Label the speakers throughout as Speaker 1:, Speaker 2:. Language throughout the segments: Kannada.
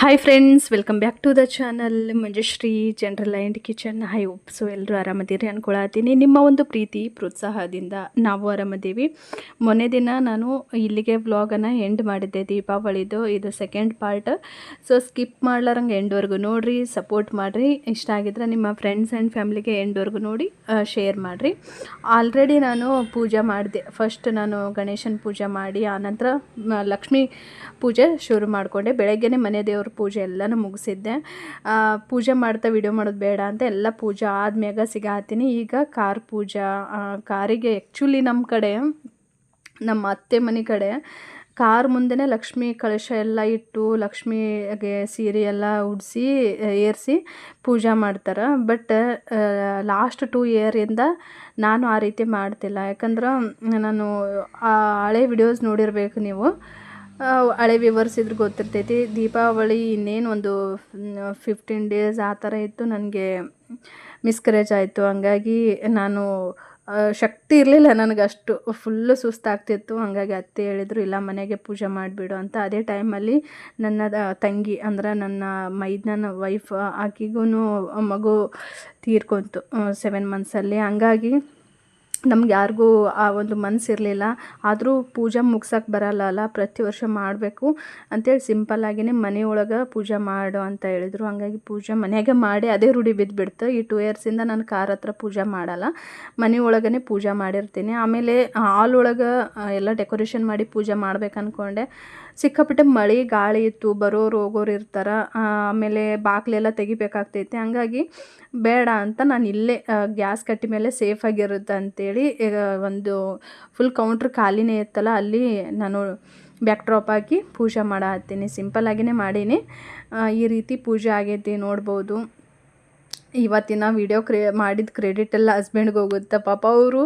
Speaker 1: Hi friends welcome back to the channel Manjushree general and kitchen high ಉಪ್ ಸೊ ಎಲ್ಲರೂ ಆರಾಮದಿರಿ ಅನ್ಕೊಳತ್ತೀನಿ. ನಿಮ್ಮ ಒಂದು ಪ್ರೀತಿ, ಪ್ರೋತ್ಸಾಹದಿಂದ ನಾವು ಆರಾಮದೀವಿ. ಮೊನ್ನೆ ದಿನ ನಾನು ಇಲ್ಲಿಗೆ ವ್ಲಾಗನ್ನು ಎಂಡ್ ಮಾಡಿದ್ದೆ. ದೀಪಾವಳಿದು ಇದು ಸೆಕೆಂಡ್ ಪಾರ್ಟ್ ಸೊ ಸ್ಕಿಪ್ ಮಾಡ್ಲಾರಂಗೆ ಎಂಡ್ವರೆಗೂ ನೋಡಿರಿ ಸಪೋರ್ಟ್ ಮಾಡಿರಿ. ಇಷ್ಟ ಆಗಿದ್ರೆ ನಿಮ್ಮ ಫ್ರೆಂಡ್ಸ್ ಆ್ಯಂಡ್ ಫ್ಯಾಮ್ಲಿಗೆ ಎಂಡ್ವರೆಗೂ ನೋಡಿ ಶೇರ್ ಮಾಡಿರಿ. ಆಲ್ರೆಡಿ ನಾನು ಪೂಜೆ ಮಾಡಿದೆ. ಫಸ್ಟ್ ನಾನು ಗಣೇಶನ ಪೂಜೆ ಮಾಡಿ, ಆನಂತರ ಲಕ್ಷ್ಮೀ ಪೂಜೆ ಶುರು ಮಾಡಿಕೊಂಡೆ. ಬೆಳಗ್ಗೆನೇ ಮನೆ ದೇವ್ರ ಪೂಜೆ ಎಲ್ಲನೂ ಮುಗಿಸಿದ್ದೆ. ಪೂಜೆ ಮಾಡ್ತಾ ವಿಡಿಯೋ ಮಾಡೋದು ಬೇಡ ಅಂತ ಎಲ್ಲ ಪೂಜೆ ಆದ್ಮ್ಯಾಗ ಸಿಗಾತೀನಿ. ಈಗ ಕಾರ್ ಪೂಜಾ ಕಾರಿಗೆ ಆ್ಯಕ್ಚುಲಿ ನಮ್ಮ ಕಡೆ, ನಮ್ಮ ಅತ್ತೆ ಮನೆ ಕಡೆ ಕಾರ್ ಮುಂದೆನೇ ಲಕ್ಷ್ಮಿ ಕಳಶ ಎಲ್ಲ ಇಟ್ಟು ಲಕ್ಷ್ಮಿಗೆ ಸೀರೆ ಎಲ್ಲ ಉಡಿಸಿ, ಏರಿಸಿ ಪೂಜೆ ಮಾಡ್ತಾರೆ. ಬಟ್ ಲಾಸ್ಟ್ ಟೂ ಇಯರಿಂದ ನಾನು ಆ ರೀತಿ ಮಾಡ್ತಿಲ್ಲ. ಯಾಕಂದ್ರೆ ನಾನು ಹಳೆ ವಿಡಿಯೋಸ್ ನೋಡಿರಬೇಕು ನೀವು. ಹಳೆ ವಿವರ್ಸ್ ಇದ್ರೆ ಗೊತ್ತಿರ್ತೈತಿ. ದೀಪಾವಳಿ ಇನ್ನೇನು ಒಂದು ಫಿಫ್ಟೀನ್ ಡೇಸ್ ಆ ಥರ ಇತ್ತು. ನನಗೆ ಮಿಸ್ಕರೇಜ್ ಆಯಿತು. ಹಂಗಾಗಿ ನಾನು ಶಕ್ತಿ ಇರಲಿಲ್ಲ ನನಗೆ ಅಷ್ಟು. ಫುಲ್ಲು ಸುಸ್ತಾಗ್ತಿತ್ತು. ಹಂಗಾಗಿ ಅತ್ತೆ ಹೇಳಿದ್ರು, ಇಲ್ಲ, ಮನೆಗೆ ಪೂಜೆ ಮಾಡಿಬಿಡು ಅಂತ. ಅದೇ ಟೈಮಲ್ಲಿ ನನ್ನ ತಂಗಿ, ಅಂದ್ರೆ ನನ್ನ ಮೈದನ ವೈಫ್ ಆಕಿಗೂ ಮಗು ತೀರ್ಕೊಂತು ಸೆವೆನ್ ಮಂತ್ಸಲ್ಲಿ ಹಂಗಾಗಿ ನಮ್ಗೆ ಯಾರಿಗೂ ಆ ಒಂದು ಮನಸ್ಸಿರಲಿಲ್ಲ ಆದರೂ ಪೂಜೆ ಮುಗ್ಸೋಕ್ಕೆ ಬರಲ್ಲ ಅಲ್ಲ ಪ್ರತಿ ವರ್ಷ ಮಾಡಬೇಕು. ಅಂತೇಳಿ ಸಿಂಪಲ್ಲಾಗಿಯೇ ಮನೆಯೊಳಗೆ ಪೂಜೆ ಮಾಡು ಅಂತ ಹೇಳಿದರು. ಹಂಗಾಗಿ ಪೂಜೆ ಮನೆಯಾಗೆ ಮಾಡಿ ಅದೇ ರೂಢಿ ಬಿದ್ದುಬಿಡ್ತು ಈ ಟೂ ಇಯರ್ಸಿಂದ ನಾನು ಕಾರ್ ಹತ್ರ ಪೂಜೆ ಮಾಡಲ್ಲ. ಮನೆಯೊಳಗೇ ಪೂಜೆ ಮಾಡಿರ್ತೀನಿ. ಆಮೇಲೆ ಹಾಲ್ ಒಳಗೆ ಎಲ್ಲ ಡೆಕೋರೇಷನ್ ಮಾಡಿ ಪೂಜೆ ಮಾಡ್ಬೇಕು ಅಂದ್ಕೊಂಡೆ ಸಿಕ್ಕಾಪಟ್ಟೆ ಮಳೆ, ಗಾಳಿ ಇತ್ತು ಬರೋರು ಹೋಗೋರು ಇರ್ತಾರೆ. ಆಮೇಲೆ ಬಾಗಿಲೆಲ್ಲ ತೆಗಿಬೇಕಾಗ್ತೈತೆ. ಹಂಗಾಗಿ ಬೇಡ ಅಂತ ನಾನು ಇಲ್ಲೇ ಗ್ಯಾಸ್ ಕಟ್ಟಿ ಮೇಲೆ ಸೇಫಾಗಿರುತ್ತೆ ಅಂತೇಳಿ ಒಂದು ಫುಲ್ ಕೌಂಟ್ರ್ ಖಾಲಿನೇ ಇತ್ತಲ್ಲ, ಅಲ್ಲಿ ನಾನು ಬ್ಯಾಕ್ ಡ್ರಾಪ್ ಹಾಕಿ ಪೂಜೆ ಮಾಡತ್ತೀನಿ ಸಿಂಪಲ್ಲಾಗಿಯೇ ಮಾಡೀನಿ. ಈ ರೀತಿ ಪೂಜೆ ಆಗೈತಿ, ನೋಡ್ಬೋದು. ಇವತ್ತಿನ ವೀಡಿಯೋ ಕ್ರೇ ಮಾಡಿದ ಕ್ರೆಡಿಟ್ ಎಲ್ಲ ಹಸ್ಬೆಂಡ್ಗೆ ಹೋಗುತ್ತೆ. ಪಾಪ ಅವರು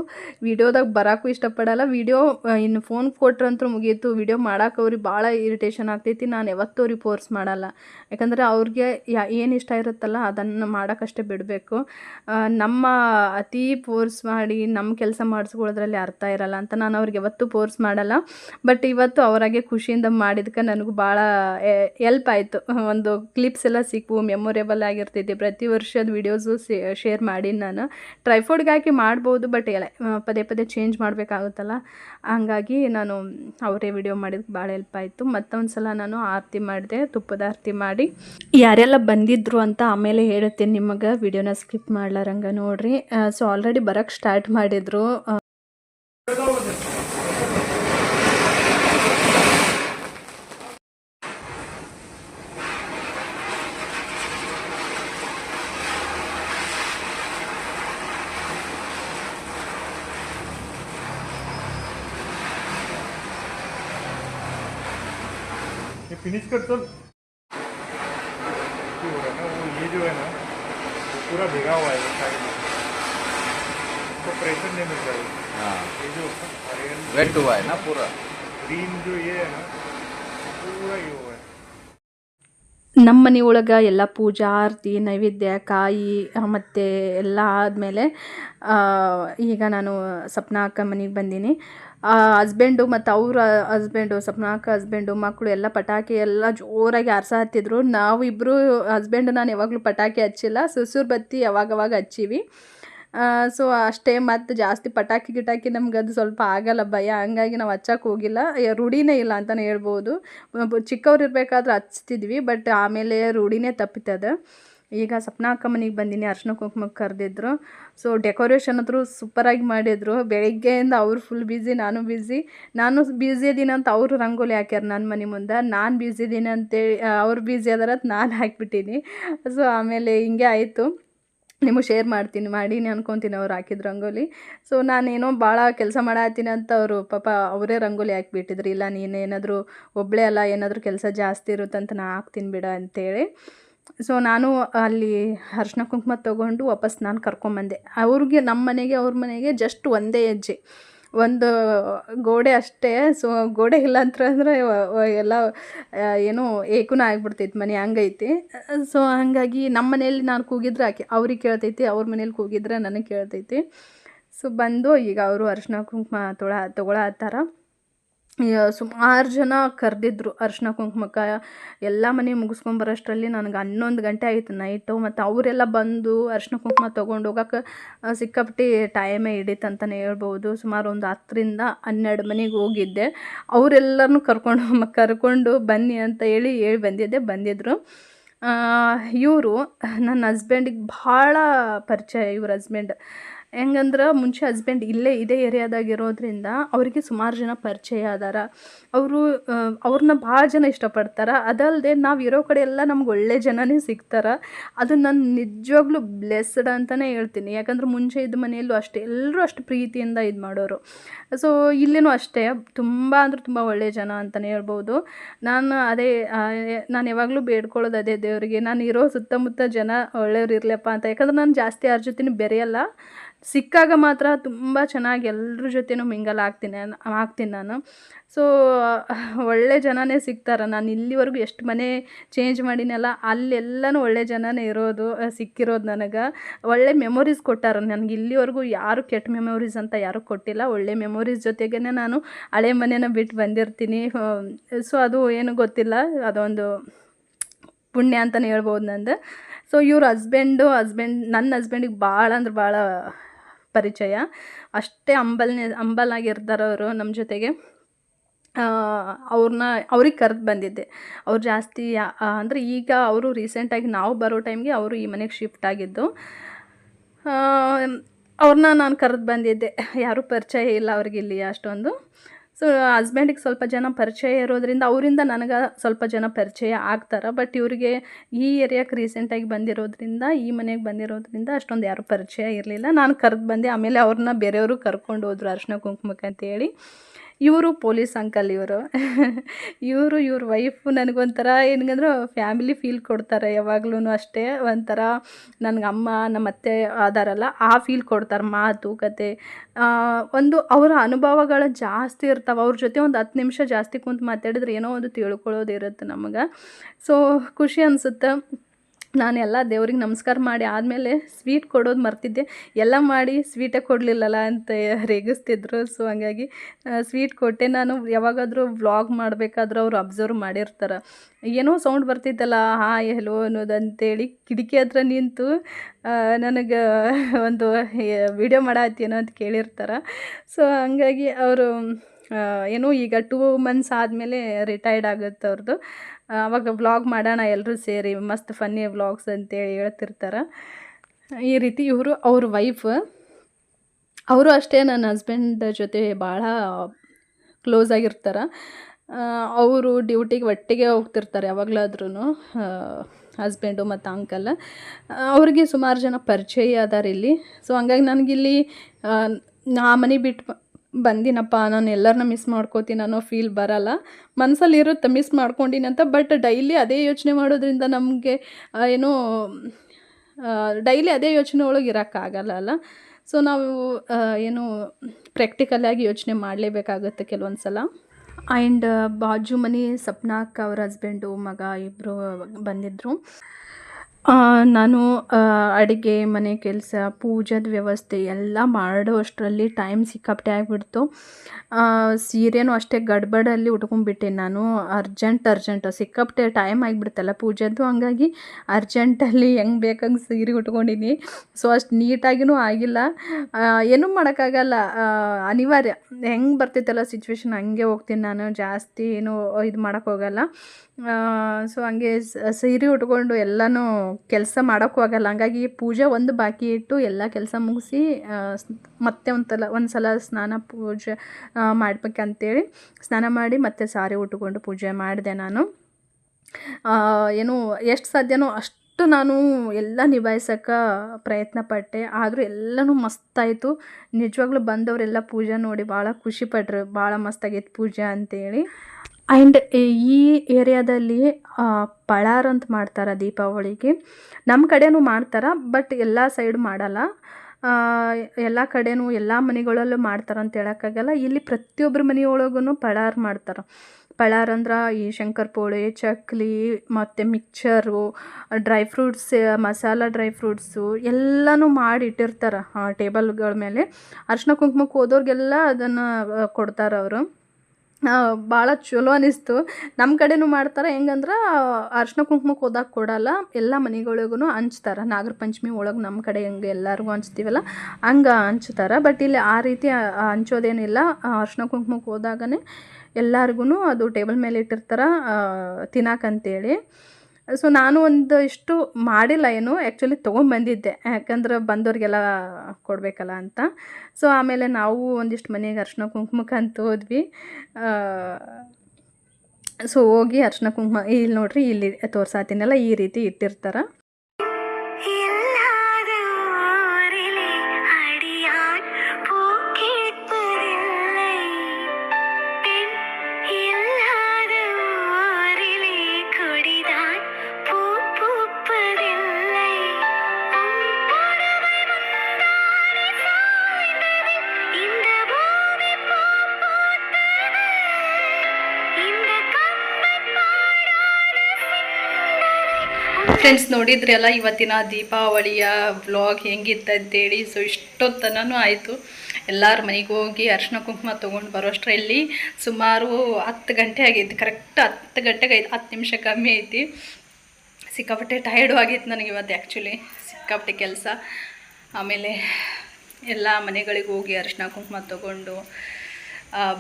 Speaker 1: ವೀಡಿಯೋದಾಗ ಬರೋಕ್ಕೂ ಇಷ್ಟಪಡಲ್ಲ. ವೀಡಿಯೋ ಇನ್ನು ಫೋನ್ ಕೊಟ್ರಂತೂ ಮುಗೀತು. ವೀಡಿಯೋ ಮಾಡೋಕೆ ಅವ್ರಿಗೆ ಭಾಳ ಇರಿಟೇಷನ್ ಆಗ್ತೈತಿ. ನಾನು ಯಾವತ್ತೂ ಅವ್ರಿಗೆ ಫೋರ್ಸ್ ಮಾಡಲ್ಲ. ಯಾಕಂದರೆ ಅವ್ರಿಗೆ ಯಾ, ಏನು ಇಷ್ಟ ಇರುತ್ತಲ್ಲ ಅದನ್ನು ಮಾಡೋಕ್ಕಷ್ಟೇ ಬಿಡಬೇಕು. ನಮ್ಮ ಅತಿ ಫೋರ್ಸ್ ಮಾಡಿ ನಮ್ಮ ಕೆಲಸ ಮಾಡಿಸ್ಕೊಳ್ಳೋದ್ರಲ್ಲಿ ಅರ್ಥ ಇರಲ್ಲ ಅಂತ ನಾನು ಅವ್ರಿಗೆ ಯಾವತ್ತೂ ಫೋರ್ಸ್ ಮಾಡಲ್ಲ. ಬಟ್ ಇವತ್ತು ಅವರಾಗೆ ಖುಷಿಯಿಂದ ಮಾಡಿದ್ಕೆ ನನಗೂ ಭಾಳ ಎಲ್ಪ್ ಆಯಿತು. ಒಂದು ಕ್ಲಿಪ್ಸ್ ಎಲ್ಲ ಸಿಕ್ಕು. ಮೆಮೊರೇಬಲ್ ಆಗಿರ್ತೈತಿ. ಪ್ರತಿ ವರ್ಷದ ವೀಡಿಯೋಸು ಶೇರ್ ಮಾಡಿ ನಾನು. ಟ್ರೈಫೋಡ್ಗೆ ಹಾಕಿ ಮಾಡ್ಬೋದು ಬಟ್ ಎಲ್ಲ ಪದೇ ಪದೇ ಚೇಂಜ್ ಮಾಡಬೇಕಾಗುತ್ತಲ್ಲ. ಹಂಗಾಗಿ ನಾನು ಅವರೇ ವಿಡಿಯೋ ಮಾಡಿದಕ್ಕೆ ಭಾಳ ಹೆಲ್ಪ್ ಆಯಿತು. ಮತ್ತೊಂದು ಸಲ ನಾನು ಆರತಿ ಮಾಡಿದೆ, ತುಪ್ಪದ ಆರತಿ ಮಾಡಿ. ಯಾರೆಲ್ಲ ಬಂದಿದ್ರು ಅಂತ ಆಮೇಲೆ ಹೇಳುತ್ತೇನೆ ನಿಮಗೆ. ವಿಡಿಯೋನ ಸ್ಕಿಪ್ ಮಾಡ್ಲಾರಂಗ ನೋಡ್ರಿ. ಸೊ ಆಲ್ರೆಡಿ ಬರೋಕ್ಕೆ ಸ್ಟಾರ್ಟ್ ಮಾಡಿದ್ರು.
Speaker 2: फिनिश कर तो जो हो रहा है ना वो ये जो है ना वो पूरा भिगा हुआ है साइड में उसको प्रेशर नहीं मिल रहा है
Speaker 3: हाँ
Speaker 2: ये जो हरियन
Speaker 3: वेट हुआ है ना पूरा
Speaker 2: ग्रीन जो ये है ना पूरा ये हुआ है
Speaker 1: ನಮ್ಮ ಮನೆ ಒಳಗೆ ಎಲ್ಲ ಪೂಜಾ ಆರತಿ ನೈವೇದ್ಯ ಕಾಯಿ ಮತ್ತು ಎಲ್ಲ ಆದಮೇಲೆ ಈಗ ನಾನು ಸಪ್ನಾ ಅಕ್ಕ ಮನೆಗೆ ಬಂದೀನಿ ಹಸ್ಬೆಂಡು ಮತ್ತು ಅವ್ರ ಹಸ್ಬೆಂಡು ಸ್ವಲ್ಪ ನಾಲ್ಕು ಹಸ್ಬೆಂಡು ಮಕ್ಕಳು ಎಲ್ಲ ಪಟಾಕಿ ಎಲ್ಲ ಜೋರಾಗಿ ಹಾರ್ಸ ಹತ್ತಿದ್ರು. ನಾವಿಬ್ಬರು ಹಸ್ಬೆಂಡ್ ನಾನು ಯಾವಾಗಲೂ ಪಟಾಕಿ ಹಚ್ಚಿಲ್ಲ. ಸುಸುರು ಬತ್ತಿ ಯಾವಾಗವಾಗ ಹಚ್ಚೀವಿ. ಸೊ ಅಷ್ಟೇ ಮತ್ತು ಜಾಸ್ತಿ ಪಟಾಕಿ ಗಿಟಾಕಿ ನಮ್ಗೆ ಅದು ಸ್ವಲ್ಪ ಆಗಲ್ಲ, ಭಯ. ಹಂಗಾಗಿ ನಾವು ಹಚ್ಚಕ್ಕೆ ಹೋಗಿಲ್ಲ. ರೂಢಿನೇ ಇಲ್ಲ ಅಂತಲೇ ಹೇಳ್ಬೋದು. ಚಿಕ್ಕವ್ರು ಇರಬೇಕಾದ್ರೆ ಹಚ್ತಿದ್ವಿ, ಬಟ್ ಆಮೇಲೆ ರೂಢಿನೇ ತಪ್ಪಿತದ. ಈಗ ಸಪ್ನಾ ಅಕ್ಕ ಮನೆಗೆ ಬಂದೀನಿ, ಅರ್ಶಿನ ಕುಂಕುಮಕ್ಕೆ ಕರೆದಿದ್ರು. ಸೊ ಡೆಕೋರೇಷನ್ ಹತ್ರ ಸೂಪರಾಗಿ ಮಾಡಿದರು. ಬೆಳಗ್ಗೆಯಿಂದ ಅವ್ರು ಫುಲ್ ಬ್ಯುಸಿ ನಾನು ಬ್ಯುಸಿ ನಾನು ಬ್ಯುಸಿ ಇದೀನಿ ಅಂತ ಅವರು ರಂಗೋಲಿ ಹಾಕ್ಯಾರ ನನ್ನ ಮನೆ ಮುಂದೆ. ನಾನು ಬ್ಯುಸಿ ಇದೀನಿ ಅಂತೇಳಿ ಅವ್ರು ಬ್ಯುಸಿ ಅದರ ನಾನು ಹಾಕಿಬಿಟ್ಟೀನಿ. ಸೊ ಆಮೇಲೆ ಹಿಂಗೆ ಆಯಿತು. ನಿಮಗೆ ಶೇರ್ ಮಾಡ್ತೀನಿ, ಮಾಡೀನಿ ಅನ್ಕೊತೀನಿ ಅವ್ರು ಹಾಕಿದ ರಂಗೋಲಿ. ಸೊ ನಾನೇನೋ ಭಾಳ ಕೆಲಸ ಮಾಡತ್ತೀನಿ ಅಂತ ಅವರು ಪಾಪ ಅವರೇ ರಂಗೋಲಿ ಹಾಕಿಬಿಟ್ಟಿದ್ರು. ಇಲ್ಲ ನೀನೇನಾದರೂ ಒಬ್ಬಳೇ ಅಲ್ಲ, ಏನಾದರೂ ಕೆಲಸ ಜಾಸ್ತಿ ಇರುತ್ತಂತ ನಾ ಹಾಕ್ತೀನಿ ಬಿಡ ಅಂತೇಳಿ. ಸೊ ನಾನು ಅಲ್ಲಿ ಅರ್ಶಿನ ಕುಂಕುಮ ತೊಗೊಂಡು ವಾಪಸ್ ನಾನು ಕರ್ಕೊಂಬಂದೆ. ಅವ್ರಿಗೆ ನಮ್ಮ ಮನೆಗೆ, ಅವ್ರ ಮನೆಗೆ ಜಸ್ಟ್ ಒಂದೇ ಹೆಜ್ಜೆ. ಒಂದು ಗೋಡೆ ಅಷ್ಟೇ. ಸೊ ಗೋಡೆ ಇಲ್ಲ ಅಂತಂದ್ರೆ ಎಲ್ಲ ಏನು ಏಕುನ ಆಗ್ಬಿಡ್ತೈತಿ ಮನೆ, ಹಂಗೈತಿ. ಸೊ ಹಾಗಾಗಿ ನಮ್ಮ ಮನೆಯಲ್ಲಿ ನಾನು ಕೂಗಿದ್ರೆ ಆಕೆ, ಅವ್ರಿಗೆ ಕೇಳ್ತೈತಿ, ಅವ್ರ ಮನೇಲಿ ಕೂಗಿದ್ರೆ ನನಗೆ ಕೇಳ್ತೈತಿ. ಸೊ ಬಂದು ಈಗ ಅವರು ಅರಿಶಿನ ಕುಂಕುಮ ತೊಳ, ತೊಗೊಳತ್ತಾರ. ಸುಮಾರು ಜನ ಕರೆದಿದ್ರು ಅರ್ಶಿನ ಕುಂಕುಮಕ್ಕೆ, ಎಲ್ಲ ಮನೆ ಮುಗಿಸ್ಕೊಂಬರೋಷ್ಟರಲ್ಲಿ ನನಗೆ ಹನ್ನೊಂದು ಗಂಟೆ ಆಯಿತು ನೈಟು ಮತ್ತು ಅವರೆಲ್ಲ ಬಂದು ಅರ್ಶಿನ ಕುಂಕುಮ ತೊಗೊಂಡು ಹೋಗೋಕೆ ಸಿಕ್ಕಾಪಟ್ಟೆ ಟೈಮೇ ಹಿಡಿತು ಅಂತಲೇ ಹೇಳ್ಬೋದು. ಸುಮಾರು ಒಂದು ಹತ್ತರಿಂದ ಹನ್ನೆರಡು ಮನೆಗೆ ಹೋಗಿದ್ದೆ. ಅವರೆಲ್ಲರನ್ನೂ ಕರ್ಕೊಂಡು ಕರ್ಕೊಂಡು ಬನ್ನಿ ಅಂತ ಹೇಳಿ ಹೇಳಿ ಬಂದಿದ್ದೆ ಬಂದಿದ್ದರು ಇವರು ನನ್ನ ಹಸ್ಬೆಂಡಿಗೆ ಭಾಳ ಪರಿಚಯ, ಇವ್ರ ಹಸ್ಬೆಂಡ್ ಹೆಂಗಂದ್ರೆ ಮುಂಚೆ ಹಸ್ಬೆಂಡ್ ಇಲ್ಲೇ ಇದೇ ಏರಿಯಾದಾಗಿರೋದ್ರಿಂದ ಅವರಿಗೆ ಸುಮಾರು ಜನ ಪರಿಚಯ ಅದಾರ. ಅವರು ಅವ್ರನ್ನ ಭಾಳ ಜನ ಇಷ್ಟಪಡ್ತಾರೆ. ಅದಲ್ಲದೆ ನಾವು ಇರೋ ಕಡೆ ಎಲ್ಲ ನಮ್ಗೆ ಒಳ್ಳೆ ಜನನೇ ಸಿಗ್ತಾರೆ. ಅದು ನಾನು ನಿಜವಾಗ್ಲೂ ಬ್ಲೆಸ್ಡ್ ಅಂತಲೇ ಹೇಳ್ತೀನಿ. ಯಾಕಂದ್ರೆ ಮುಂಚೆ ಇದ್ದ ಮನೆಯಲ್ಲೂ ಅಷ್ಟೇ ಎಲ್ಲರೂ ಅಷ್ಟು ಪ್ರೀತಿಯಿಂದ ಇದು ಮಾಡೋರು. ಸೊ ಇಲ್ಲಿನೂ ಅಷ್ಟೇ, ತುಂಬ ಅಂದ್ರೆ ತುಂಬ ಒಳ್ಳೆ ಜನ ಅಂತಲೇ ಹೇಳ್ಬೋದು. ನಾನು ಅದೇ ನಾನು ಯಾವಾಗಲೂ ಬೇಡ್ಕೊಳ್ಳೋದು ಅದೇ ದೇವರಿಗೆ. ನಾನು ಇರೋ ಸುತ್ತಮುತ್ತ ಜನ ಒಳ್ಳೆಯವ್ರು ಇರಲಪ್ಪ ಅಂತ. ಯಾಕಂದ್ರೆ ನಾನು ಜಾಸ್ತಿ ಯಾರ ಜೊತೆನೂ ಬೆರೆಯಲ್ಲ. ಸಿಕ್ಕಾಗ ಮಾತ್ರ ತುಂಬ ಚೆನ್ನಾಗಿ ಎಲ್ಲರ ಜೊತೆನೂ ಮಿಂಗಲ್ ಆಗ್ತೀನಿ ಆಗ್ತೀನಿ ನಾನು. ಸೊ ಒಳ್ಳೆ ಜನನೇ ಸಿಗ್ತಾರೆ. ನಾನು ಇಲ್ಲಿವರೆಗೂ ಎಷ್ಟು ಮನೆ ಚೇಂಜ್ ಮಾಡಿನಲ್ಲ, ಅಲ್ಲೆಲ್ಲನೂ ಒಳ್ಳೆ ಜನನೇ ಇರೋದು ಸಿಕ್ಕಿರೋದು ನನಗೆ. ಒಳ್ಳೆ ಮೆಮೊರೀಸ್ ಕೊಟ್ಟಾರ. ನನಗೆ ಇಲ್ಲಿವರೆಗೂ ಯಾರು ಕೆಟ್ಟ ಮೆಮೊರೀಸ್ ಅಂತ ಯಾರೂ ಕೊಟ್ಟಿಲ್ಲ. ಒಳ್ಳೆ ಮೆಮೊರೀಸ್ ಜೊತೆಗೇ ನಾನು ಹಳೆ ಮನೇನ ಬಿಟ್ಟು ಬಂದಿರ್ತೀನಿ. ಸೊ ಅದು ಏನು ಗೊತ್ತಿಲ್ಲ. ಅದೊಂದು ಪುಣ್ಯ ಅಂತಲೇ ಹೇಳ್ಬೋದು ನಂದು. ಸೊ ಇವ್ರ ಹಸ್ಬೆಂಡು ಹಸ್ಬೆಂಡ್ ನನ್ನ ಹಸ್ಬೆಂಡಿಗೆ ಭಾಳ ಅಂದ್ರೆ ಭಾಳ ಪರಿಚಯ. ಅಷ್ಟೇ ಅಂಬಲ್ನೇ ಅಂಬಲಾಗಿರ್ತಾರೆ ಅವರು ನಮ್ಮ ಜೊತೆಗೆ ಅವ್ರನ್ನ ಅವ್ರಿಗೆ ಕರೆದು ಬಂದಿದ್ದೆ. ಅವ್ರು ಜಾಸ್ತಿ ಅಂದರೆ ಈಗ ಅವರು ರೀಸೆಂಟಾಗಿ ನಾವು ಬರೋ ಟೈಮ್ಗೆ ಅವರು ಈ ಮನೆಗೆ ಶಿಫ್ಟ್ ಆಗಿದ್ದು. ಅವ್ರನ್ನ ನಾನು ಕರೆದು ಬಂದಿದ್ದೆ. ಯಾರೂ ಪರಿಚಯ ಇಲ್ಲ ಅವ್ರಿಗೆ ಇಲ್ಲಿ ಅಷ್ಟೊಂದು. ಸೊ ಹಸ್ಬೆಂಡಿಗೆ ಸ್ವಲ್ಪ ಜನ ಪರಿಚಯ ಇರೋದ್ರಿಂದ ಅವರಿಂದ ನನಗೆ ಸ್ವಲ್ಪ ಜನ ಪರಿಚಯ ಆಗ್ತಾರೆ. ಬಟ್ ಇವರಿಗೆ ಈ ಏರಿಯಾಕ್ಕೆ ರೀಸೆಂಟಾಗಿ ಬಂದಿರೋದ್ರಿಂದ, ಈ ಮನೆಗೆ ಬಂದಿರೋದ್ರಿಂದ ಅಷ್ಟೊಂದು ಯಾರೂ ಪರಿಚಯ ಇರಲಿಲ್ಲ. ನಾನು ಕರೆದು ಬಂದೆ. ಆಮೇಲೆ ಅವ್ರನ್ನ ಬೇರೆಯವರು ಕರ್ಕೊಂಡು ಹೋದ್ರು ಅರ್ಶಿನ ಕುಂಕುಮಕ್ಕೆ ಅಂತೇಳಿ. ಇವರು ಪೊಲೀಸ್ ಅಂಕಲ್ ಇವರು. ಇವರು, ಇವ್ರ ವೈಫ್ ನನಗೊಂಥರ ಏನಂದ್ರೆ ಫ್ಯಾಮಿಲಿ ಫೀಲ್ ಕೊಡ್ತಾರೆ ಯಾವಾಗ್ಲೂ ಅಷ್ಟೇ. ಒಂಥರ ನನಗೆ ಅಮ್ಮ ನಮ್ಮ ಅತ್ತೆ ಅದಾರಲ್ಲ ಆ ಫೀಲ್ ಕೊಡ್ತಾರೆ ಮಾತು, ಕತೆ. ಒಂದು ಅವರ ಅನುಭವಗಳು ಜಾಸ್ತಿ ಇರ್ತಾವೆ. ಅವ್ರ ಜೊತೆ ಒಂದು ಹತ್ತು ನಿಮಿಷ ಜಾಸ್ತಿ ಕುಂತು ಮಾತಾಡಿದ್ರೆ ಏನೋ ಒಂದು ತಿಳ್ಕೊಳ್ಳೋದು ಇರುತ್ತೆ ನಮಗೆ. ಸೊ ಖುಷಿ ಅನಿಸುತ್ತೆ. ನಾನೆಲ್ಲ ದೇವ್ರಿಗೆ ನಮಸ್ಕಾರ ಮಾಡಿ ಆದಮೇಲೆ ಸ್ವೀಟ್ ಕೊಡೋದು ಮರ್ತಿದ್ದೆ. ಎಲ್ಲ ಮಾಡಿ ಸ್ವೀಟೇ ಕೊಡಲಿಲ್ಲಲ್ಲ ಅಂತ ರೇಗಿಸ್ತಿದ್ರು. ಸೊ ಹಂಗಾಗಿ ಸ್ವೀಟ್ ಕೊಟ್ಟೆ. ನಾನು ಯಾವಾಗಾದರೂ ವ್ಲಾಗ್ ಮಾಡಬೇಕಾದ್ರೂ ಅವ್ರು ಅಬ್ಸರ್ವ್ ಮಾಡಿರ್ತಾರೆ. ಏನೋ ಸೌಂಡ್ ಬರ್ತಿತ್ತಲ್ಲ ಹಾಯ್ ಹೆಲೋ ಅನ್ನೋದಂತೇಳಿ ಕಿಟಕಿ ಹತ್ರ ನಿಂತು ನನಗೆ ಒಂದು ವಿಡಿಯೋ ಮಾಡತ್ತೀನೋ ಅಂತ ಕೇಳಿರ್ತಾರೆ. ಸೊ ಹಂಗಾಗಿ ಅವರು ಏನು ಈಗ ಟೂ ಮಂತ್ಸ್ ಆದಮೇಲೆ ರಿಟೈರ್ಡ್ ಆಗುತ್ತೆ ಅವ್ರದ್ದು ಆವಾಗ ವ್ಲಾಗ್ ಮಾಡೋಣ ಎಲ್ಲರೂ ಸೇರಿ ಮಸ್ತ್ ಫನ್ನಿ ವ್ಲಾಗ್ಸ್ ಅಂತೇಳಿ ಹೇಳ್ತಿರ್ತಾರೆ. ಈ ರೀತಿ ಇವರು, ಅವ್ರ ವೈಫ್ ಅವರು ಅಷ್ಟೇ ನನ್ನ ಹಸ್ಬೆಂಡ್ ಜೊತೆ ಭಾಳ ಕ್ಲೋಸ್ ಆಗಿರ್ತಾರೆ. ಅವರು ಡ್ಯೂಟಿಗೆ ಒಟ್ಟಿಗೆ ಹೋಗ್ತಿರ್ತಾರೆ ಯಾವಾಗಲಾದ್ರೂ ಹಸ್ಬೆಂಡು ಮತ್ತು ಅಂಕಲ್ ಅವ್ರಿಗೆ ಸುಮಾರು ಜನ ಪರಿಚಯ ಅದಾರ ಇಲ್ಲಿ. ಸೊ ಹಂಗಾಗಿ ನನಗಿಲ್ಲಿ ನಾ ಮನೆ ಬಿಟ್ಟು ಬಂದಿನಪ್ಪ, ನಾನು ಎಲ್ಲರನ್ನ ಮಿಸ್ ಮಾಡ್ಕೋತೀನಿ ಅನ್ನೋ ಫೀಲ್ ಬರಲ್ಲ. ಮನಸ್ಸಲ್ಲಿ ಇರುತ್ತೆ ಮಿಸ್ ಮಾಡ್ಕೊಂಡಿನಿ ಅಂತ ಬಟ್ ಡೈಲಿ ಅದೇ ಯೋಚನೆ ಮಾಡೋದ್ರಿಂದ ನಮಗೆ ಏನೋ ಡೈಲಿ ಅದೇ ಯೋಚನೆ ಒಳಗೆ ಇರೋಕ್ಕಾಗಲ್ಲ ಅಲ್ಲ? ಸೊ ನಾವು ಏನು ಪ್ರಾಕ್ಟಿಕಲಾಗಿ ಯೋಚನೆ ಮಾಡಲೇಬೇಕಾಗುತ್ತೆ ಕೆಲವೊಂದು ಸಲ ಆ್ಯಂಡ್ ಬಾಜು ಮನೆ ಸಪ್ನಾಕ್ ಅವ್ರ ಹಸ್ಬೆಂಡು ಮಗ ಇಬ್ಬರು ಬಂದಿದ್ದರು ನಾನು ಅಡುಗೆ, ಮನೆ ಕೆಲಸ, ಪೂಜದ ವ್ಯವಸ್ಥೆ ಎಲ್ಲ ಮಾಡೋ ಅಷ್ಟರಲ್ಲಿ ಟೈಮ್ ಸಿಕ್ಕಾಪಟ್ಟೆ ಆಗಿಬಿಡ್ತು. ಸೀರೆನೂ ಅಷ್ಟೇ ಗಡ್ಬಡಲ್ಲಿ ಉಟ್ಕೊಂಡ್ಬಿಟ್ಟೆ ನಾನು. ಅರ್ಜೆಂಟ್ ಅರ್ಜೆಂಟ್ ಸಿಕ್ಕಾಪಟ್ಟೆ ಟೈಮ್ ಆಗಿಬಿಡ್ತಲ್ಲ ಪೂಜೆದು ಹಂಗಾಗಿ ಅರ್ಜೆಂಟಲ್ಲಿ ಹೆಂಗೆ ಬೇಕಂಗೆ ಸೀರೆ ಉಟ್ಕೊಂಡಿನಿ. ಸೊ ಅಷ್ಟು ನೀಟಾಗಿಯೂ ಆಗಿಲ್ಲ. ಏನೂ ಮಾಡೋಕ್ಕಾಗಲ್ಲ. ಅನಿವಾರ್ಯ. ಹೆಂಗೆ ಬರ್ತಿತ್ತಲ್ಲ ಸಿಚುವೇಶನ್ ಹಂಗೆ ಹೋಗ್ತೀನಿ ನಾನು. ಜಾಸ್ತಿ ಏನು ಇದು ಮಾಡೋಕ್ಕೆ ಹೋಗಲ್ಲ ಸೊ ಹಂಗೆ ಸೀರೆ ಉಟ್ಕೊಂಡು ಎಲ್ಲನೂ ಕೆಲಸ ಮಾಡೋಕ್ಕೂ ಆಗಲ್ಲ. ಹಂಗಾಗಿ ಪೂಜೆ ಒಂದು ಬಾಕಿ ಇಟ್ಟು ಎಲ್ಲ ಕೆಲಸ ಮುಗಿಸಿ ಮತ್ತೆ ಒಂದ್ಸಲ ಒಂದು ಸಲ ಸ್ನಾನ ಪೂಜೆ ಮಾಡ್ಬೇಕಂತೇಳಿ ಸ್ನಾನ ಮಾಡಿ ಮತ್ತೆ ಸಾರಿ ಉಟ್ಕೊಂಡು ಪೂಜೆ ಮಾಡಿದೆ ನಾನು. ಏನು ಎಷ್ಟು ಸಾಧ್ಯನೋ ಅಷ್ಟು ನಾನು ಎಲ್ಲ ನಿಭಾಯಿಸೋಕೆ ಪ್ರಯತ್ನ ಪಟ್ಟೆ. ಆದರೂ ಎಲ್ಲನೂ ಮಸ್ತಾಯಿತು. ನಿಜವಾಗ್ಲೂ ಬಂದವರೆಲ್ಲ ಪೂಜೆ ನೋಡಿ ಭಾಳ ಖುಷಿಪಟ್ರು ಭಾಳ ಮಸ್ತಾಗಿತ್ತು ಪೂಜೆ ಅಂತೇಳಿ. ಆ್ಯಂಡ್ ಈ ಏರಿಯಾದಲ್ಲಿ ಪಳಾರ್ ಅಂತ ಮಾಡ್ತಾರೆ ದೀಪಾವಳಿಗೆ. ನಮ್ಮ ಕಡೆನೂ ಮಾಡ್ತಾರೆ, ಬಟ್ ಎಲ್ಲ ಸೈಡ್ ಮಾಡಲ್ಲ. ಎಲ್ಲ ಕಡೆನೂ ಎಲ್ಲ ಮನೆಗಳಲ್ಲೂ ಮಾಡ್ತಾರೆ ಅಂತ ಹೇಳೋಕ್ಕಾಗಲ್ಲ ಇಲ್ಲಿ ಪ್ರತಿಯೊಬ್ಬರ ಮನೆಯೊಳಗೂ ಪಳಾರ್ ಮಾಡ್ತಾರೆ. ಪಳಾರ್ ಅಂದ್ರೆ ಈ ಶಂಕರ್ಪೋಳೆ ಚಕ್ಲಿ, ಮತ್ತು mixture, dry fruits, masala dry fruits ಎಲ್ಲನೂ ಮಾಡಿ ಇಟ್ಟಿರ್ತಾರೆ ಟೇಬಲ್ಗಳ ಮೇಲೆ. ಅರ್ಶಿನ ಕುಂಕುಮಕ್ಕೆ ಹೋದವ್ರಿಗೆಲ್ಲ ಅದನ್ನು ಕೊಡ್ತಾರೆ ಅವರು. ಭಾಳ ಚಲೋ ಅನಿಸ್ತು. ನಮ್ಮ ಕಡೆನೂ ಮಾಡ್ತಾರೆ. ಹೆಂಗಂದ್ರೆ, ಅರ್ಶಿನ ಕುಂಕುಮಕ್ಕೆ ಹೋದಾಗ ಕೊಡಲ್ಲ. ಎಲ್ಲ ಮನೆಗಳಿಗೂ ಹಂಚ್ತಾರೆ. ನಾಗರ ಪಂಚಮಿ ಒಳಗೆ ನಮ್ಮ ಕಡೆ ಹೆಂಗೆ ಎಲ್ಲರಿಗೂ ಹಂಚ್ತೀವಲ್ಲ, ಹಂಗೆ ಹಂಚ್ತಾರೆ. ಬಟ್ ಇಲ್ಲಿ ಆ ರೀತಿ ಹಂಚೋದೇನಿಲ್ಲ. ಅರ್ಶಿನ ಕುಂಕುಮಕ್ಕೆ ಹೋದಾಗನೇ ಎಲ್ಲರಿಗೂ ಅದು ಟೇಬಲ್ ಮೇಲೆ ಇಟ್ಟಿರ್ತಾರೆ. ತಿನ್ನಕ್ಕಂತೇಳಿ ಸೊ ನಾನು ಒಂದು ಇಷ್ಟು ಮಾಡಿಲ್ಲ ಏನು. ಆ್ಯಕ್ಚುಲಿ ತೊಗೊಂಬಂದಿದ್ದೆ ಯಾಕಂದ್ರೆ ಬಂದವ್ರಿಗೆಲ್ಲ ಕೊಡಬೇಕಲ್ಲ ಅಂತ. ಸೊ ಆಮೇಲೆ ನಾವು ಒಂದಿಷ್ಟು ಮನೆಗೆ ಅರ್ಶಿನ ಕುಂಕುಮಕ್ಕೆ ಅಂತ ಹೋದ್ವಿ. ಸೊ ಹೋಗಿ ಅರ್ಶಿನ ಕುಂಕುಮ, ಇಲ್ಲಿ ನೋಡ್ರಿ, ಇಲ್ಲಿ ತೋರ್ಸಾತಿನೆಲ್ಲ, ಈ ರೀತಿ ಇಟ್ಟಿರ್ತಾರೆ. ಫ್ರೆಂಡ್ಸ್ ನೋಡಿದ್ರಿ ಅಲ್ಲ ಇವತ್ತಿನ ದೀಪಾವಳಿಯ ವ್ಲಾಗ್ ಹೆಂಗಿತ್ತು ಅಂತೇಳಿ ಸೊ ಇಷ್ಟೊತ್ತನೂ ಆಯಿತು. ಎಲ್ಲರ ಮನೆಗೆ ಹೋಗಿ ಅರ್ಶಿನ ಕುಂಕುಮ ತೊಗೊಂಡು ಬರೋಷ್ಟರಲ್ಲಿ ಸುಮಾರು ಹತ್ತು ಗಂಟೆ ಆಗೈತಿ ಕರೆಕ್ಟ್ ಹತ್ತು ಗಂಟೆಗೆ ಐದು ಹತ್ತು ನಿಮಿಷ ಕಮ್ಮಿ ಐತಿ. ಸಿಕ್ಕಾಪಟ್ಟೆ ಟಯರ್ಡು ಆಗಿತ್ತು ನನಗೆ ಇವತ್ತು ಆ್ಯಕ್ಚುಲಿ ಸಿಕ್ಕಾಪಟ್ಟೆ ಕೆಲಸ. ಆಮೇಲೆ ಎಲ್ಲ ಮನೆಗಳಿಗೆ ಹೋಗಿ ಅರ್ಶಿನ ಕುಂಕುಮ ತೊಗೊಂಡು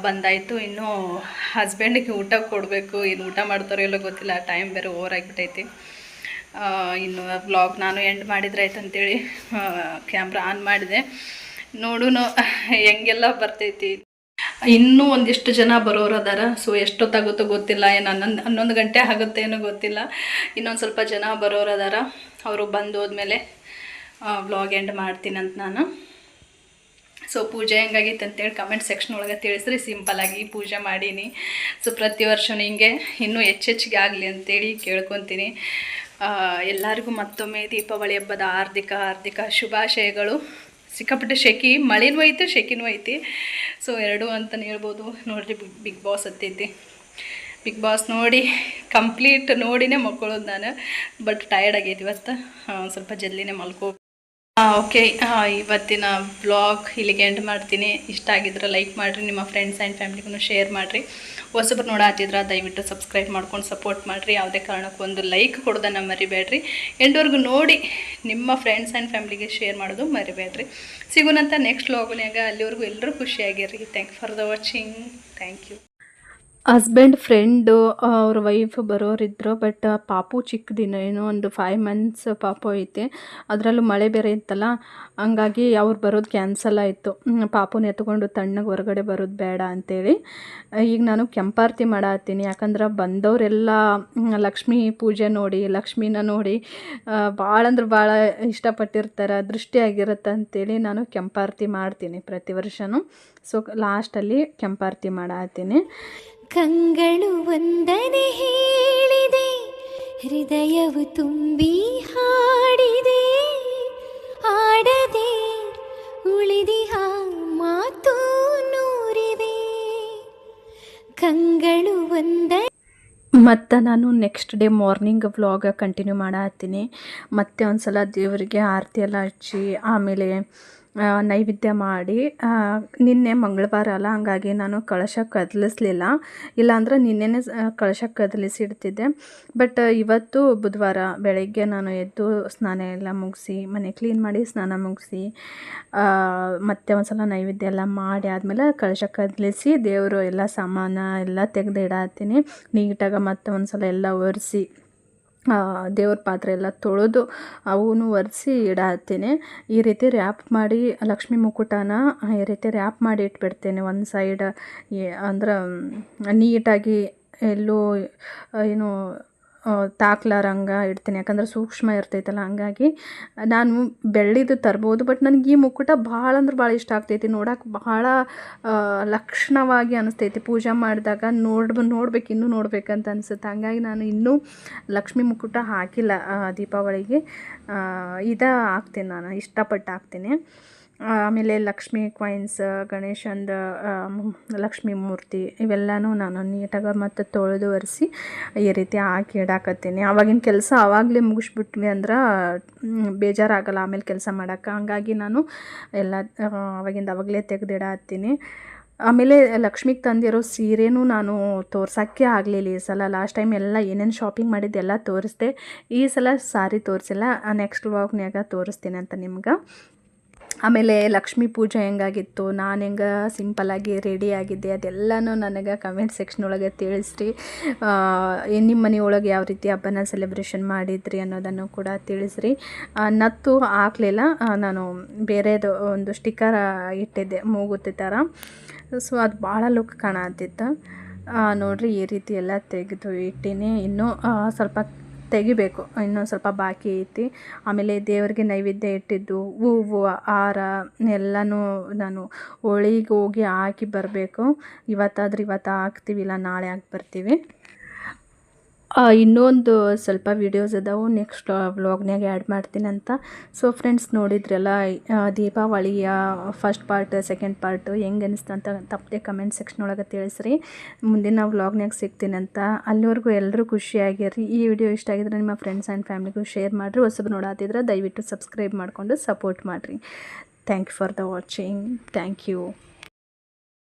Speaker 1: ಬಂದಾಯಿತು. ಇನ್ನು ಹಸ್ಬೆಂಡಿಗೆ ಊಟ ಕೊಡಬೇಕು ಇನ್ನು ಊಟ ಮಾಡ್ತಾರೋ ಇಲ್ಲೋ ಗೊತ್ತಿಲ್ಲ ಟೈಮ್ ಬೇರೆ ಓವರ್ ಆಗಿಬಿಟ್ಟೈತಿ ಇನ್ನು ವ್ಲಾಗ್ ನಾನು ಎಂಡ್ ಮಾಡಿದ್ರೆ ಆಯ್ತು ಅಂತೇಳಿ ಕ್ಯಾಮ್ರಾ ಆನ್ ಮಾಡಿದೆ. ನೋಡೂ ಹೆಂಗೆಲ್ಲ ಬರ್ತೈತಿ. ಇನ್ನೂ ಒಂದಿಷ್ಟು ಜನ ಬರೋರು ಅದಾರ ಸೊ ಎಷ್ಟೊತ್ತಾಗುತ್ತೋ ಗೊತ್ತಿಲ್ಲ, ಏನು ಹನ್ನೊಂದು ಹನ್ನೊಂದು ಗಂಟೆ ಆಗುತ್ತೆ ಏನೋ ಗೊತ್ತಿಲ್ಲ. ಇನ್ನೊಂದು ಸ್ವಲ್ಪ ಜನ ಬರೋರು ಅದಾರ, ಅವರು ಬಂದು ಹೋದ್ಮೇಲೆ ವ್ಲಾಗ್ ಎಂಡ್ ಮಾಡ್ತೀನಂತ ನಾನು. ಸೊ ಪೂಜೆ ಹೆಂಗಾಗಿತ್ತು ಅಂತೇಳಿ ಕಮೆಂಟ್ ಸೆಕ್ಷನ್ ಒಳಗೆ ತಿಳಿಸ್ರಿ ಸಿಂಪಲಾಗಿ ಪೂಜೆ ಮಾಡೀನಿ. ಸೊ ಪ್ರತಿ ವರ್ಷವೂ ಹಿಂಗೆ, ಇನ್ನೂ ಹೆಚ್ಚೆಚ್ಚಿಗೆ ಆಗಲಿ ಅಂತೇಳಿ ಕೇಳ್ಕೊತೀನಿ. ಎಲ್ಲರಿಗೂ ಮತ್ತೊಮ್ಮೆ ದೀಪಾವಳಿ ಹಬ್ಬದ ಆರ್ಥಿಕ ಆರ್ಥಿಕ ಶುಭಾಶಯಗಳು. ಸಿಕ್ಕಾಪಟ್ಟೆ ಶೆಕಿ ಮಳೆನೂ ಐತೆ ಶೆಕಿನೂ ಐತಿ ಸೊ ಎರಡೂ ಅಂತಲೇ ಹೇಳ್ಬೋದು. ನೋಡಿರಿ ಬಿಗ್ ಬಿಗ್ ಬಾಸ್ ಹತ್ತೈತಿ. ಬಿಗ್ ಬಾಸ್ ನೋಡಿ, ಕಂಪ್ಲೀಟ್ ನೋಡಿನೇ ಮಕ್ಕಳು ನಾನು. ಬಟ್ ಟಯರ್ಡ್ ಆಗೈತಿ ಇವತ್ತು. ಸ್ವಲ್ಪ ಜಲ್ದಿನೇ ಮಲ್ಕೋ ಓಕೆ ಇವತ್ತಿನ ಬ್ಲಾಗ್ ಇಲ್ಲಿಗೆ ಎಂಡ್ ಮಾಡ್ತೀನಿ. ಇಷ್ಟ ಆಗಿದ್ರೆ ಲೈಕ್ ಮಾಡಿರಿ, ನಿಮ್ಮ ಫ್ರೆಂಡ್ಸ್ ಆ್ಯಂಡ್ ಫ್ಯಾಮಿಲಿಗೂ ಶೇರ್ ಮಾಡಿರಿ. ಹೊಸಬ್ರು ನೋಡಾತಿದ್ರೆ, ದಯವಿಟ್ಟು ಸಬ್ಸ್ಕ್ರೈಬ್ ಮಾಡ್ಕೊಂಡು ಸಪೋರ್ಟ್ ಮಾಡಿರಿ. ಯಾವುದೇ ಕಾರಣಕ್ಕೂ ಒಂದು ಲೈಕ್ ಕೊಡೋದನ್ನು ಮರಿಬೇಡ್ರಿ. ಎಂಡವರೆಗೂ ನೋಡಿ ನಿಮ್ಮ ಫ್ರೆಂಡ್ಸ್ ಆ್ಯಂಡ್ ಫ್ಯಾಮಿಲಿಗೆ ಶೇರ್ ಮಾಡೋದು ಮರಿಬೇಡ್ರಿ. ಸಿಗೋಣಂತ ನೆಕ್ಸ್ಟ್ ಲಾಗ್ನಾಗ ಅಲ್ಲಿವರೆಗೂ ಎಲ್ಲರೂ ಖುಷಿಯಾಗಿರ್ರಿ. Thank for the watching thank you husband friend ಅವ್ರ ವೈಫ್ ಬರೋರಿದ್ರು ಬಟ್ ಪಾಪು ಚಿಕ್ಕದಿನ ಏನೋ ಒಂದು ಫೈವ್ ಮಂತ್ಸ್ ಪಾಪು ಐತೆ. ಅದರಲ್ಲೂ ಮಳೆ ಬೇರೆ ಇತ್ತಲ್ಲ, ಹಂಗಾಗಿ ಅವ್ರು ಬರೋದು ಕ್ಯಾನ್ಸಲ್ ಆಯಿತು. ಪಾಪುನ ಎತ್ಕೊಂಡು ತಣ್ಣಗೆ ಹೊರಗಡೆ ಬರೋದು ಬೇಡ ಅಂತೇಳಿ. ಈಗ ನಾನು ಕೆಂಪಾರತಿ ಮಾಡತ್ತೀನಿ, ಯಾಕಂದ್ರೆ ಬಂದವರೆಲ್ಲ ಲಕ್ಷ್ಮಿ ಪೂಜೆ ನೋಡಿ, ಲಕ್ಷ್ಮೀನ ನೋಡಿ ಭಾಳ ಅಂದ್ರೆ ಭಾಳ ಇಷ್ಟಪಟ್ಟಿರ್ತಾರೆ, ದೃಷ್ಟಿ ಆಗಿರುತ್ತೆ ಅಂತೇಳಿ ನಾನು ಕೆಂಪಾರತಿ ಮಾಡ್ತೀನಿ ಪ್ರತಿ ವರ್ಷವೂ ಸೊ ಲಾಸ್ಟಲ್ಲಿ ಕೆಂಪಾರತಿ ಮಾಡತ್ತೀನಿ.
Speaker 3: ಕಂಗಳು ಒಂದನೆ ಹೇಳಿದೆ, ಹೃದಯವು ತುಂಬಿ ಹಾಡಿದೆ ಆಡದೆ ಉಳಿದಿಹ ಮಾತು ನೂರಿವೆ. ಕಂಗಳು ಒಂದ
Speaker 1: ಮತ್ತು ನಾನು next day morning vlog continue ಮಾಡತ್ತೀನಿ. ಮತ್ತೆ ಒಂದು ಸಲ ದೇವರಿಗೆ ಆರತಿ ಎಲ್ಲ ಹಚ್ಚಿ, ಆಮೇಲೆ ನೈವೇದ್ಯ ಮಾಡಿ ನಿನ್ನೆ ಮಂಗಳವಾರ ಅಲ್ಲ, ಹಂಗಾಗಿ ನಾನು ಕಳಶ ಕದಲಿಸ್ಲಿಲ್ಲ. ಇಲ್ಲಾಂದ್ರೆ ನಿನ್ನೆನೇ ಕಳಶ ಕದಲಿಸಿ ಇಡ್ತಿದ್ದೆ. ಬಟ್ ಇವತ್ತು ಬುಧವಾರ ಬೆಳಗ್ಗೆ ನಾನು ಎದ್ದು ಸ್ನಾನ ಎಲ್ಲ ಮುಗಿಸಿ, ಮನೆ ಕ್ಲೀನ್ ಮಾಡಿ ಸ್ನಾನ ಮುಗಿಸಿ ಮತ್ತೆ ಒಂದು ಸಲ ನೈವೇದ್ಯ ಎಲ್ಲ ಮಾಡಿ ಆದಮೇಲೆ ಕಳಶ ಕದಲಿಸಿ ದೇವರು ಎಲ್ಲ ಸಾಮಾನು ಎಲ್ಲ ತೆಗೆದು ಇಡತ್ತೀನಿ ನೀಟಾಗಿ ಮತ್ತೆ ಒಂದು ಸಲ ಎಲ್ಲ ಒರೆಸಿ. ದೇವ್ರ ಪಾತ್ರೆ ಎಲ್ಲ ತೊಳೆದು ಅವನು ಒರೆಸಿ ಇಡಾತ್ತೀನಿ ಈ ರೀತಿ ರ್ಯಾಪ್ ಮಾಡಿ ಲಕ್ಷ್ಮಿ ಮುಕುಟನ ಈ ರೀತಿ ರ್ಯಾಪ್ ಮಾಡಿ ಇಟ್ಬಿಡ್ತೇನೆ ಒಂದು ಸೈಡ್ ಅಂದ್ರೆ ನೀಟಾಗಿ ಎಲ್ಲೂ ಏನು ತಾಕ್ಲಾರಂಗ ಇಡ್ತೀನಿ. ಯಾಕಂದ್ರೆ ಸೂಕ್ಷ್ಮ ಇರ್ತೈತಲ್ಲ, ಹಂಗಾಗಿ ನಾನು ಬೆಳ್ಳಿದು ತರ್ಬೋದು ಬಟ್ ನನಗೆ ಈ ಮುಕುಟ ಭಾಳ ಅಂದ್ರೆ ಭಾಳ ಇಷ್ಟ ಆಗ್ತೈತಿ. ನೋಡೋಕೆ ಬಹಳ ಲಕ್ಷಣವಾಗಿ ಅನಿಸ್ತೈತಿ. ಪೂಜೆ ಮಾಡಿದಾಗ ನೋಡ್ಬ, ನೋಡ್ಬೇಕು, ಇನ್ನೂ ನೋಡ್ಬೇಕಂತ ಅನಿಸುತ್ತೆ. ಹಂಗಾಗಿ ನಾನು ಇನ್ನೂ ಲಕ್ಷ್ಮೀ ಮುಕುಟ ಹಾಕಿಲ್ಲ ದೀಪಾವಳಿಗೆ. ಇದ ಹಾಕ್ತೀನಿ ನಾನು, ಇಷ್ಟಪಟ್ಟು ಹಾಕ್ತೀನಿ. ಆಮೇಲೆ ಲಕ್ಷ್ಮಿ ಕಾಯಿನ್ಸ್ ಗಣೇಶಂದು ಲಕ್ಷ್ಮಿ ಮೂರ್ತಿ ಇವೆಲ್ಲನೂ ನಾನು ನೀಟಾಗಿ ಮತ್ತು ತೊಳೆದು ಒರೆಸಿ ಈ ರೀತಿ ಹಾಕಿ ಇಡಾಕತ್ತೀನಿ. ಆವಾಗಿನ ಕೆಲಸ ಆವಾಗಲೇ ಮುಗಿಸ್ಬಿಟ್ವಿ ಅಂದ್ರೆ ಬೇಜಾರಾಗಲ್ಲ ಆಮೇಲೆ ಕೆಲಸ ಮಾಡೋಕ್ಕೆ. ಹಂಗಾಗಿ ನಾನು ಎಲ್ಲ ಆವಾಗಿಂದ ಆವಾಗಲೇ ತೆಗೆದಿಡತ್ತೀನಿ ಆಮೇಲೆ ಲಕ್ಷ್ಮಿಗೆ ತಂದಿರೋ ಸೀರೆನೂ ನಾನು ತೋರ್ಸೋಕ್ಕೆ ಆಗಲಿಲ್ಲ ಈ ಸಲ. ಲಾಸ್ಟ್ ಟೈಮ್ ಎಲ್ಲ ಏನೇನು ಶಾಪಿಂಗ್ ಮಾಡಿದ್ದೆಲ್ಲ ತೋರಿಸ್ದೆ. ಈ ಸಲ ಸಾರಿ ತೋರಿಸಿಲ್ಲ ನೆಕ್ಸ್ಟ್ ವಾಕ್ನ್ಯಾಗ ತೋರಿಸ್ತೀನಿ ಅಂತ ನಿಮ್ಗೆ. ಆಮೇಲೆ ಲಕ್ಷ್ಮೀ ಪೂಜೆ ಹೆಂಗಾಗಿತ್ತು, ನಾನು ಹೆಂಗೆ ರೆಡಿ ಆಗಿದ್ದೆ, ಅದೆಲ್ಲನೂ ನನಗೆ ಕಮೆಂಟ್ ಸೆಕ್ಷನ್ ಒಳಗೆ ತಿಳಿಸ್ರಿ. ನಿಮ್ಮ ಮನೆ ಒಳಗೆ ಯಾವ ರೀತಿ ಹಬ್ಬನ ಸೆಲೆಬ್ರೇಷನ್ ಮಾಡಿದ್ರಿ ಅನ್ನೋದನ್ನು ಕೂಡ ತಿಳಿಸ್ರಿ. ನತ್ತು ಹಾಕಲಿಲ್ಲ ನಾನು ಬೇರೆದು ಒಂದು ಸ್ಟಿಕ್ಕರ್ ಇಟ್ಟಿದ್ದೆ ಮೂಗುತ್ತೆ ಥರ ಸೊ ಅದು ಭಾಳ ಲುಕ್ ಕಾಣತ್ತಿತ್ತು. ನೋಡ್ರಿ ಈ ರೀತಿ ಎಲ್ಲ ತೆಗೆದು ಇಟ್ಟೀನಿ. ಇನ್ನೂ ಸ್ವಲ್ಪ ತೆಗಿಬೇಕು, ಇನ್ನೊಂದು ಸ್ವಲ್ಪ ಬಾಕಿ ಐತಿ. ಆಮೇಲೆ ದೇವರಿಗೆ ನೈವೇದ್ಯ ಇಟ್ಟಿದ್ದು, ಹೂವು ಹಾರ ಎಲ್ಲನೂ ನಾನು ಹೋಳಿಗೆ ಹೋಗಿ ಹಾಕಿ ಬರಬೇಕು. ಇವತ್ತಾದ್ರೆ ಇವತ್ತು ಹಾಕ್ತೀವಿ ಇಲ್ಲ ನಾಳೆ ಹಾಕಿ ಬರ್ತೀವಿ. ಇನ್ನೊಂದು ಸ್ವಲ್ಪ ವೀಡಿಯೋಸ್ ಅದಾವು ನೆಕ್ಸ್ಟ್ ವ್ಲಾಗ್ನಾಗ ಆ್ಯಡ್ ಅಂತ ಸೊ ಫ್ರೆಂಡ್ಸ್ ನೋಡಿದ್ರಲ್ಲ ದೀಪಾವಳಿಯ ಫಸ್ಟ್ ಪಾರ್ಟ್ ಸೆಕೆಂಡ್ ಪಾರ್ಟು ಹೆಂಗೆ ಅನಿಸ್ತು ಅಂತ ತಪ್ಪದೆ ಕಮೆಂಟ್ ಸೆಕ್ಷನ್ ಒಳಗೆ ತಿಳಿಸ್ರಿ. ಮುಂದಿನ ವ್ಲಾಗ್ನಾಗ ಸಿಗ್ತೀನಿ ಅಂತ ಅಲ್ಲಿವರೆಗೂ ಎಲ್ಲರೂ ಖುಷಿಯಾಗಿರ್ರಿ ಈ ವಿಡಿಯೋ ಇಷ್ಟ ಆಗಿದ್ರೆ ನಿಮ್ಮ ಫ್ರೆಂಡ್ಸ್ ಆ್ಯಂಡ್ ಫ್ಯಾಮಿಲಿಗೂ ಶೇರ್ ಮಾಡಿರಿ. ಹೊಸದು ನೋಡಾತಿದ್ರೆ ದಯವಿಟ್ಟು ಸಬ್ಸ್ಕ್ರೈಬ್ ಮಾಡಿಕೊಂಡು ಸಪೋರ್ಟ್ ಮಾಡಿರಿ. Thank you for the watching thank you